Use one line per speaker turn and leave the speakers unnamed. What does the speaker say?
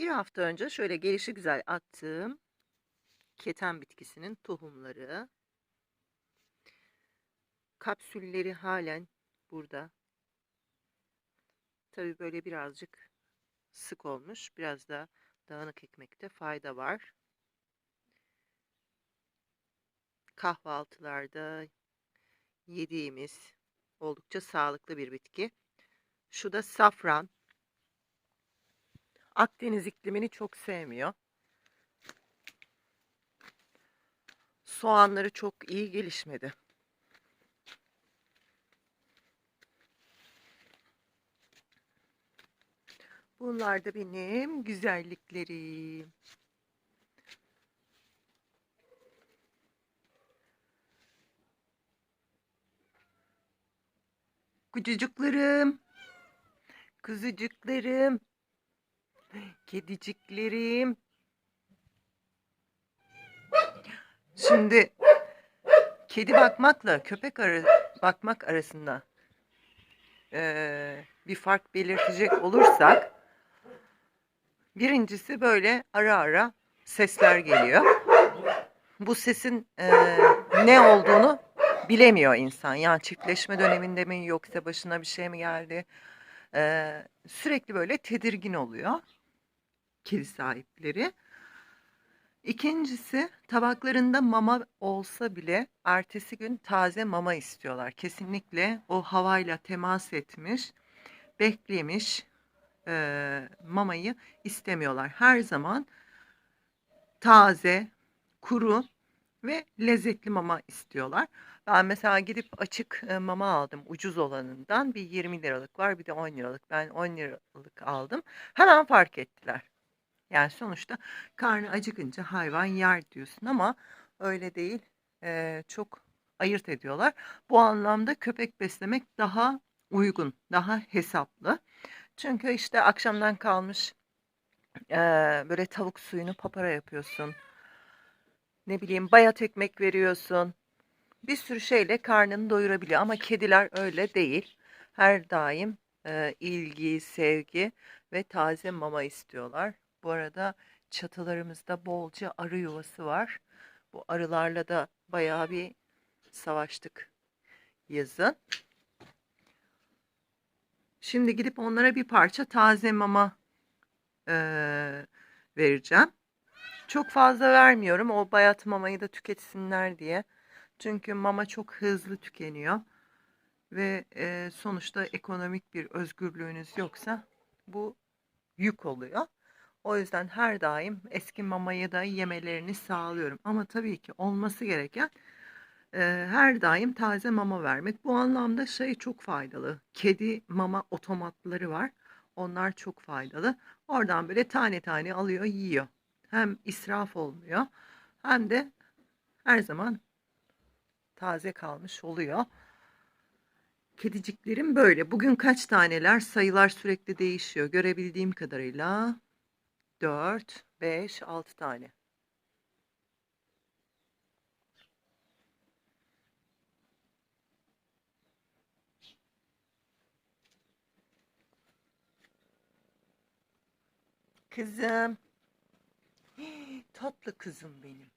Bir hafta önce şöyle gelişi güzel attığım keten bitkisinin tohumları. Kapsülleri halen burada. Tabii böyle birazcık sık olmuş. Biraz da dağınık ekmekte fayda var. Kahvaltılarda yediğimiz oldukça sağlıklı bir bitki. Şu da safran. Akdeniz iklimini çok sevmiyor. Soğanları çok iyi gelişmedi. Bunlar da benim güzelliklerim. Kucucuklarım. Kuzucuklarım. Kediciklerim. Şimdi kedi bakmakla köpek arı bakmak arasında eee, bir fark belirtecek olursak birincisi böyle ara ara sesler geliyor. Bu sesin eee, ne olduğunu bilemiyor insan. Yani çiftleşme döneminde mi yoksa başına bir şey mi geldi? Eee, sürekli böyle tedirgin oluyor kedi sahipleri. İkincisi tabaklarında mama olsa bile ertesi gün taze mama istiyorlar. Kesinlikle o havayla temas etmiş, beklemiş eee, mamayı istemiyorlar. Her zaman taze, kuru ve lezzetli mama istiyorlar. Ben mesela gidip açık e, mama aldım ucuz olanından. Bir 20 liralık var bir de 10 liralık. Ben 10 liralık aldım. Hemen fark ettiler. Yani sonuçta karnı acıkınca hayvan yer diyorsun ama öyle değil. Ee, çok ayırt ediyorlar. Bu anlamda köpek beslemek daha uygun, daha hesaplı. Çünkü işte akşamdan kalmış eee, böyle tavuk suyunu papara yapıyorsun. Ne bileyim bayat ekmek veriyorsun. Bir sürü şeyle karnını doyurabiliyor ama kediler öyle değil. Her daim eee, ilgi, sevgi ve taze mama istiyorlar. Bu arada çatılarımızda bolca arı yuvası var. Bu arılarla da bayağı bir savaştık yazın. Şimdi gidip onlara bir parça taze mama eee, vereceğim. Çok fazla vermiyorum. O bayat mamayı da tüketsinler diye. Çünkü mama çok hızlı tükeniyor. Ve eee, sonuçta ekonomik bir özgürlüğünüz yoksa bu yük oluyor. O yüzden her daim eski mamayı da yemelerini sağlıyorum. Ama tabii ki olması gereken e, her daim taze mama vermek. Bu anlamda şey çok faydalı. Kedi mama otomatları var. Onlar çok faydalı. Oradan böyle tane tane alıyor, yiyor. Hem israf olmuyor hem de her zaman taze kalmış oluyor. Kediciklerim böyle. Bugün kaç taneler? Sayılar sürekli değişiyor. Görebildiğim kadarıyla 4, 5, 6 tane. Kızım. Tatlı kızım benim.